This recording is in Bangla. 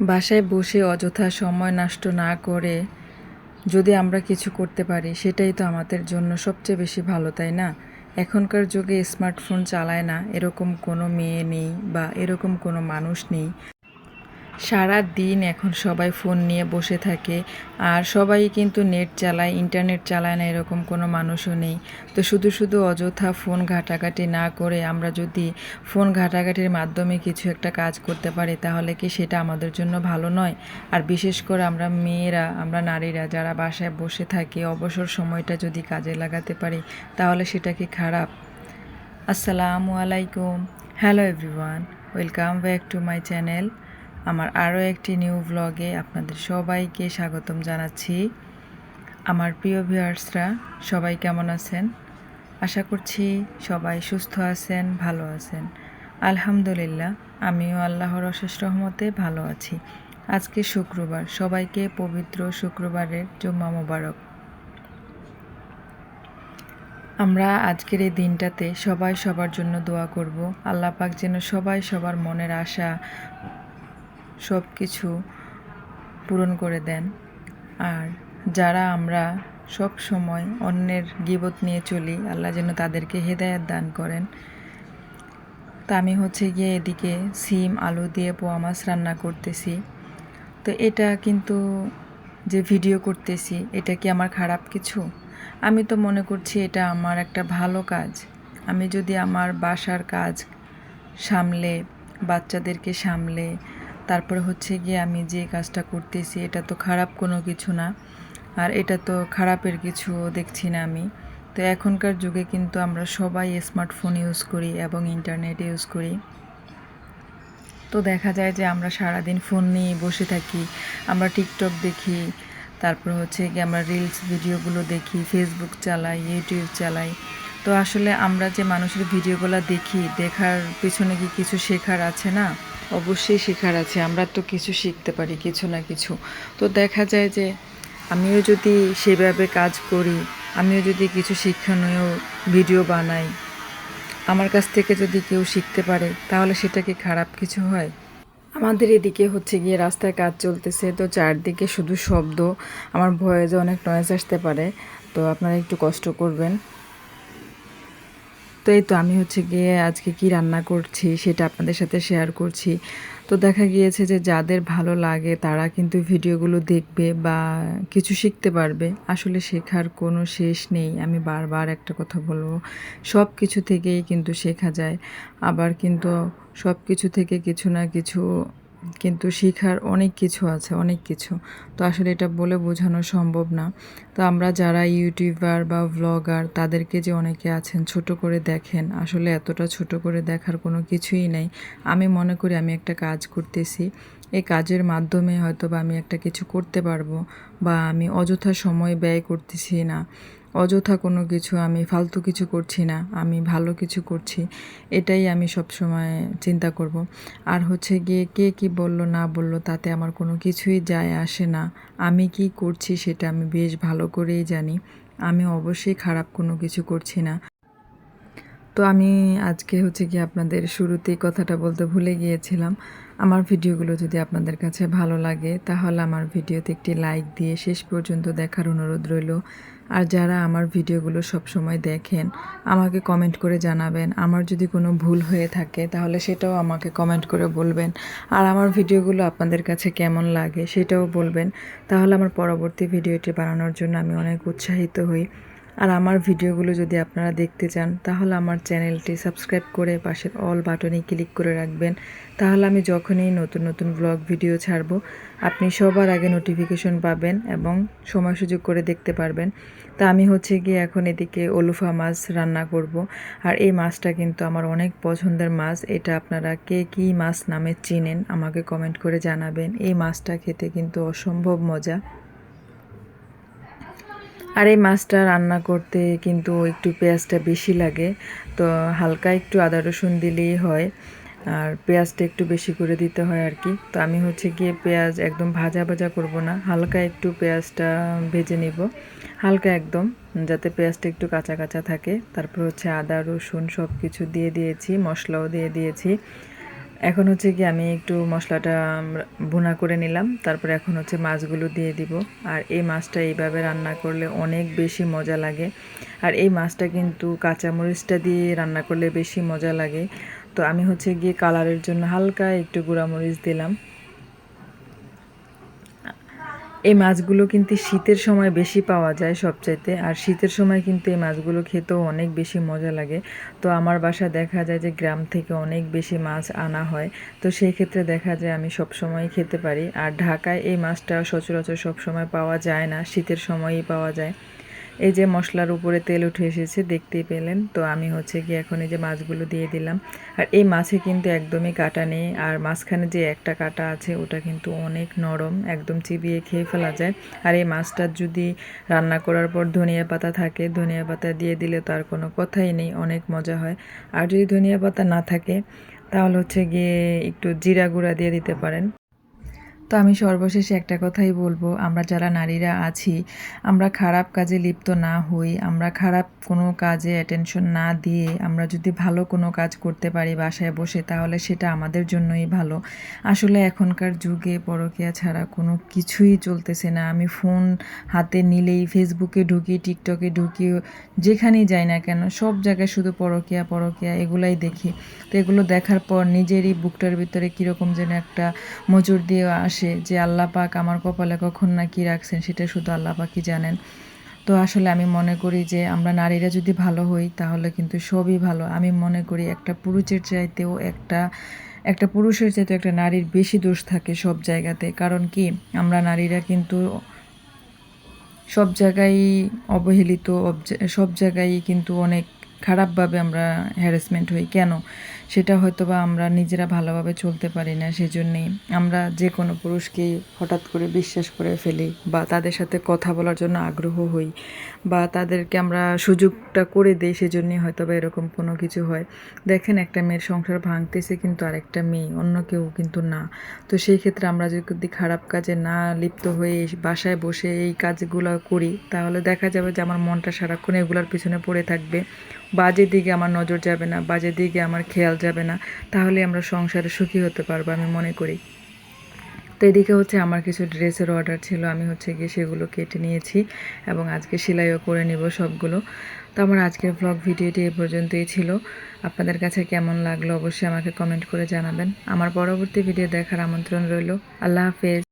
বাসায় বসে অযথা সময় নষ্ট না করে যদি আমরা কিছু করতে পারি, সেটাই তো আমাদের জন্য সবচেয়ে বেশি ভালো, তাই না? এখনকার যুগে স্মার্টফোন চালায় না, এরকম কোনো মেয়ে নেই বা এরকম কোনো মানুষ নেই। সারা দিন এখন সবাই ফোন নিয়ে বসে থাকে, আর সবাই কিন্তু নেট চালায়, ইন্টারনেট চালায় না, এরকম কোনো মানুষও নেই। তো শুধু শুধু অযথা ফোন ঘাটাঘাটি না করে আমরা যদি ফোন ঘাটাঘাটির মাধ্যমে কিছু একটা কাজ করতে পারি, তাহলে কি সেটা আমাদের জন্য ভালো নয়? আর বিশেষ করে আমরা মেয়েরা, আমরা নারীরা যারা বাসায় বসে থাকি, অবসর সময়টা যদি কাজে লাগাতে পারি, তাহলে সেটা কি খারাপ? আসসালামু আলাইকুম। Hello everyone, welcome back to my channel. আমার আরও একটি নিউ ব্লগে আপনাদের সবাইকে স্বাগতম জানাচ্ছি। আমার প্রিয় ভিউয়ার্সরা সবাই কেমন আছেন? আশা করছি সবাই সুস্থ আছেন, ভালো আছেন। আলহামদুলিল্লাহ, আমিও আল্লাহর অশেষ রহমতে ভালো আছি। আজকে শুক্রবার, সবাইকে পবিত্র শুক্রবারের জুম্মা মোবারক। আমরা আজকের এই দিনটাতে সবাই সবার জন্য দোয়া করব। আল্লাহ পাক যেন সবাই সবার মনের আশা সব কিছু পূরণ করে দেন। আর যারা আমরা সব সময় অন্যের গিবত নিয়ে চলি, আল্লাহ যেন তাদেরকে হেদায়াত দান করেন। তা আমি হচ্ছে গিয়ে এদিকে সিম, আলু দিয়ে পোয়া মাছ রান্না করতেছি। তো এটা কিন্তু যে ভিডিও করতেছি, এটা কি আমার খারাপ কিছু? আমি তো মনে করছি এটা আমার একটা ভালো কাজ। আমি যদি আমার বাসার কাজ সামলে, বাচ্চাদেরকে সামলে তারপরে হচ্ছে গিয়ে আমি যে কাজটা করতেছি, এটা তো খারাপ কোনো কিছু না। আর এটা তো খারাপের কিছু দেখছি না আমি। তো এখনকার যুগে কিন্তু আমরা সবাই স্মার্টফোন ইউজ করি এবং ইন্টারনেট ইউজ করি। তো দেখা যায় যে আমরা সারাদিন ফোন নিয়ে বসে থাকি, আমরা টিকটক দেখি, তারপর হচ্ছে কি আমরা রিলস ভিডিওগুলো দেখি ফেসবুক চালাই ইউটিউব চালাই। তো আসলে আমরা যে মানুষের ভিডিওগুলো দেখি, দেখার পিছনে কি কিছু শেখার আছে না? অবশ্যই শেখার আছে, আমরা তো কিছু শিখতে পারি, কিছু না কিছু। তো দেখা যায় যে আমিও যদি সেভাবে কাজ করি, আমিও যদি কিছু শিক্ষণীয় ভিডিও বানাই, আমার কাছ থেকে যদি কেউ শিখতে পারে, তাহলে সেটা কি খারাপ কিছু হয়? আমাদের এদিকে হচ্ছে গিয়ে রাস্তায় কাজ চলতেছে, তো চারদিকে শুধু শব্দ, আমার ভয়েসে অনেক নয়েজ আসতে পারে, তো আপনারা একটু কষ্ট করবেন। তো এই তো আমি হচ্ছে গিয়ে আজকে কি রান্না করছি সেটা আপনাদের সাথে শেয়ার করছি। তো দেখা গিয়েছে যে যাদের ভালো লাগে তারা কিন্তু ভিডিওগুলো দেখবে বা কিছু শিখতে পারবে। আসলে শেখার কোনো শেষ নেই, আমি বারবার একটা কথা বলব সব কিছু থেকেই কিন্তু শেখা যায়। আবার কিন্তু সব কিছু থেকে কিছু না কিছু কিন্তু শেখার অনেক কিছু আছে, অনেক কিছু। তো আসলে এটা বলে বোঝানো সম্ভব না। তো আমরা যারা ইউটিউবার বা ভ্লগার তাদেরকে যে অনেকে আছেন, ছোট করে দেখেন, আসলে এতটা ছোট করে দেখার কোনো কিছুই নেই। আমি মনে করি আমি একটা কাজ করতেছি। এই কাজের মাধ্যমে হয়তো বা আমি একটা কিছু করতে পারব বা আমি অযথা সময় ব্যয় করতেছি না। অযথা কোনো কিছু, আমি ফালতু কিছু করছি না, আমি ভালো কিছু করছি, এটাই আমি সব সময় চিন্তা করব। আর হচ্ছে গিয়ে কে কি বলল, না বলল, তাতে আমার কোনো কিছুই যায় আসে না। আমি কি করছি সেটা আমি বেশ ভালো করেই জানি। আমি অবশ্যই খারাপ কোনো কিছু করছি না। তো আমি আজকে হচ্ছে কি আপনাদের শুরুতেই কথাটা বলতে ভুলে গিয়েছিলাম। আমার ভিডিওগুলো যদি আপনাদের কাছে ভালো লাগে, তাহলে আমার ভিডিওতে একটি লাইক দিয়ে শেষ পর্যন্ত দেখার অনুরোধ রইল। আর যারা আমার ভিডিওগুলো সব সময় দেখেন, আমাকে কমেন্ট করে জানাবেন। আমার যদি কোনো ভুল হয়ে থাকে, তাহলে সেটাও আমাকে কমেন্ট করে বলবেন। আর আমার ভিডিওগুলো আপনাদের কাছে কেমন লাগে, সেটাও বলবেন। তাহলে আমার পরবর্তী ভিডিওটি বানানোর জন্য আমি অনেক উৎসাহিত হই। আর আমার ভিডিওগুলো যদি আপনারা দেখতে চান, তাহলে আমার চ্যানেলটি সাবস্ক্রাইব করে পাশের অল বাটনে ক্লিক করে রাখবেন। তাহলে আমি যখনই নতুন নতুন ব্লগ ভিডিও ছাড়ব, আপনি সবার আগে নোটিফিকেশন পাবেন এবং সময় সুযোগ করে দেখতে পারবেন। তা আমি হচ্ছে গিয়ে এখন এদিকে অলুফা মাছ রান্না করব। আর এই মাছটা কিন্তু আমার অনেক পছন্দের মাছ। এটা আপনারা কে কী মাছ নামে চিনেন আমাকে কমেন্ট করে জানাবেন। এই মাছটা খেতে কিন্তু অসম্ভব মজা। আর এই মাছটা রান্না করতে কিন্তু একটু পেঁয়াজটা বেশি লাগে। তো হালকা একটু আদা রসুন দিলেই হয়, আর পেঁয়াজটা একটু বেশি করে দিতে হয় আর কি। তো আমি হচ্ছে গিয়ে পেঁয়াজ একদম ভাজা ভাজা করব না, হালকা একটু পেঁয়াজটা ভেজে নিব, হালকা একদম, যাতে পেঁয়াজটা একটু কাঁচা কাঁচা থাকে। তারপর হচ্ছে আদা, রসুন সব কিছু দিয়ে দিয়েছি, মশলাও দিয়ে দিয়েছি। এখন হচ্ছে কি আমি একটু মশলাটা ভুনা করে নিলাম, তারপরে এখন হচ্ছে মাছগুলো দিয়ে দিব। আর এই মাছটা এইভাবে রান্না করলে অনেক বেশি মজা লাগে। আর এই মাছটা কিন্তু কাঁচামরিচটা দিয়ে রান্না করলে বেশি মজা লাগে। তো আমি হচ্ছে গিয়ে কালারের জন্য হালকা একটু গুঁড়ামরিচ দিলাম। এই মাছগুলো কিন্তু শীতের সময় বেশি পাওয়া যায় সবচাইতে। আর শীতের সময় কিন্তু এই মাছগুলো খেতেও অনেক বেশি মজা লাগে। তো আমার বাসা দেখা যায় যে গ্রাম থেকে অনেক বেশি মাছ আনা হয়। তো সেই ক্ষেত্রে দেখা যায় আমি সব সময় খেতে পারি। আর ঢাকায় এই মাছটা সচরাচর সব সময় পাওয়া যায় না। শীতের সময়ই পাওয়া যায়। এই যে মশলার উপরে তেল উঠে এসেছে, দেখতেই পেলেন। তো আমি হচ্ছে কি এখন এই যে মাছগুলো দিয়ে দিলাম। আর এই মাছে কিন্তু একদমই কাটা নেই। আর মাঝখানে যে একটা কাটা আছে, ওটা কিন্তু অনেক নরম, একদম চিবিয়ে খেয়ে ফেলা যায়। আর এই মাছটা যদি রান্না করার পর ধনিয়া পাতা থাকে, ধনিয়া পাতা দিয়ে দিলে তার কোনো কথাই নেই, অনেক মজা হয়। আর যদি ধনিয়া পাতা না থাকে, তাহলে হচ্ছে গিয়ে একটু জিরা গুঁড়া দিয়ে দিতে পারেন। তো আমি সর্বশেষে একটা কথাই বলব, আমরা যারা নারীরা আছি, আমরা খারাপ কাজে লিপ্ত না হই, আমরা খারাপ কোনো কাজে অ্যাটেনশন না দিয়ে আমরা যদি ভালো কোনো কাজ করতে পারি বাসায় বসে, তাহলে সেটা আমাদের জন্যই ভালো। আসলে এখনকার যুগে পরকীয়া ছাড়া কোনো কিছুই চলতেছে না। আমি ফোন হাতে নিলেই ফেসবুকে ঢুকি, টিকটকে ঢুকি, যেখানেই যাই না কেন, সব জায়গায় শুধু পরকীয়া পরকীয়া এগুলাই দেখি। তো এগুলো দেখার পর নিজেরই বুকটার ভিতরে কীরকম যেন একটা মজুর দিয়ে যে আল্লাহ পাক আমার কপালে কখন না কী রাখছেন সেটা শুধু আল্লাহ পাকই জানেন। তো আসলে আমি মনে করি যে আমরা নারীরা যদি ভালো হই, তাহলে কিন্তু সবই ভালো। আমি মনে করি একটা পুরুষের চাইতেও একটা একটা পুরুষের চাইতেও একটা নারীর বেশি দোষ থাকে সব জায়গাতে। কারণ কি? আমরা নারীরা কিন্তু সব জায়গায় অবহেলিত সব জায়গায় কিন্তু অনেক খারাপভাবে আমরা হ্যারাসমেন্ট হই। কেন? সেটা হয়তো বা আমরা নিজেরা ভালোভাবে চলতে পারি না, সেজন্যেই আমরা যে কোনো পুরুষকেই হঠাৎ করে বিশ্বাস করে ফেলি বা তাদের সাথে কথা বলার জন্য আগ্রহ হই বা তাদেরকে আমরা সুযোগটা করে দিই, সেজন্যই হয়তো বা এরকম কোনো কিছু হয়। দেখেন একটা মেয়ের সংসার ভাঙতেছে কিন্তু আরেকটা মেয়ে, অন্য কেউ কিন্তু না। তো সেই ক্ষেত্রে আমরা যদি খারাপ কাজে না লিপ্ত হয়ে বাসায় বসে এই কাজগুলো করি, তাহলে দেখা যাবে যে আমার মনটা সারাক্ষণ এগুলোর পিছনে পড়ে থাকবে। বাজে দিকে আমার নজর যাবে না, বাজে দিকে আমার খেয়াল যাবে না, তাহলে আমরা সংসারে সুখী হতে পারব, আমি মনে করি। তো এদিকে হচ্ছে আমার কিছু ড্রেসের অর্ডার ছিল, আমি হচ্ছে গিয়ে সেগুলো কেটে নিয়েছি এবং আজকে সেলাইও করে নিব সবগুলো। তো আমার আজকের ব্লগ ভিডিওটি এ পর্যন্তই ছিল। আপনাদের কাছে কেমন লাগল অবশ্যই আমাকে কমেন্ট করে জানাবেন। আমার পরবর্তী ভিডিও দেখার আমন্ত্রণ রইল। আল্লাহ হাফেজ।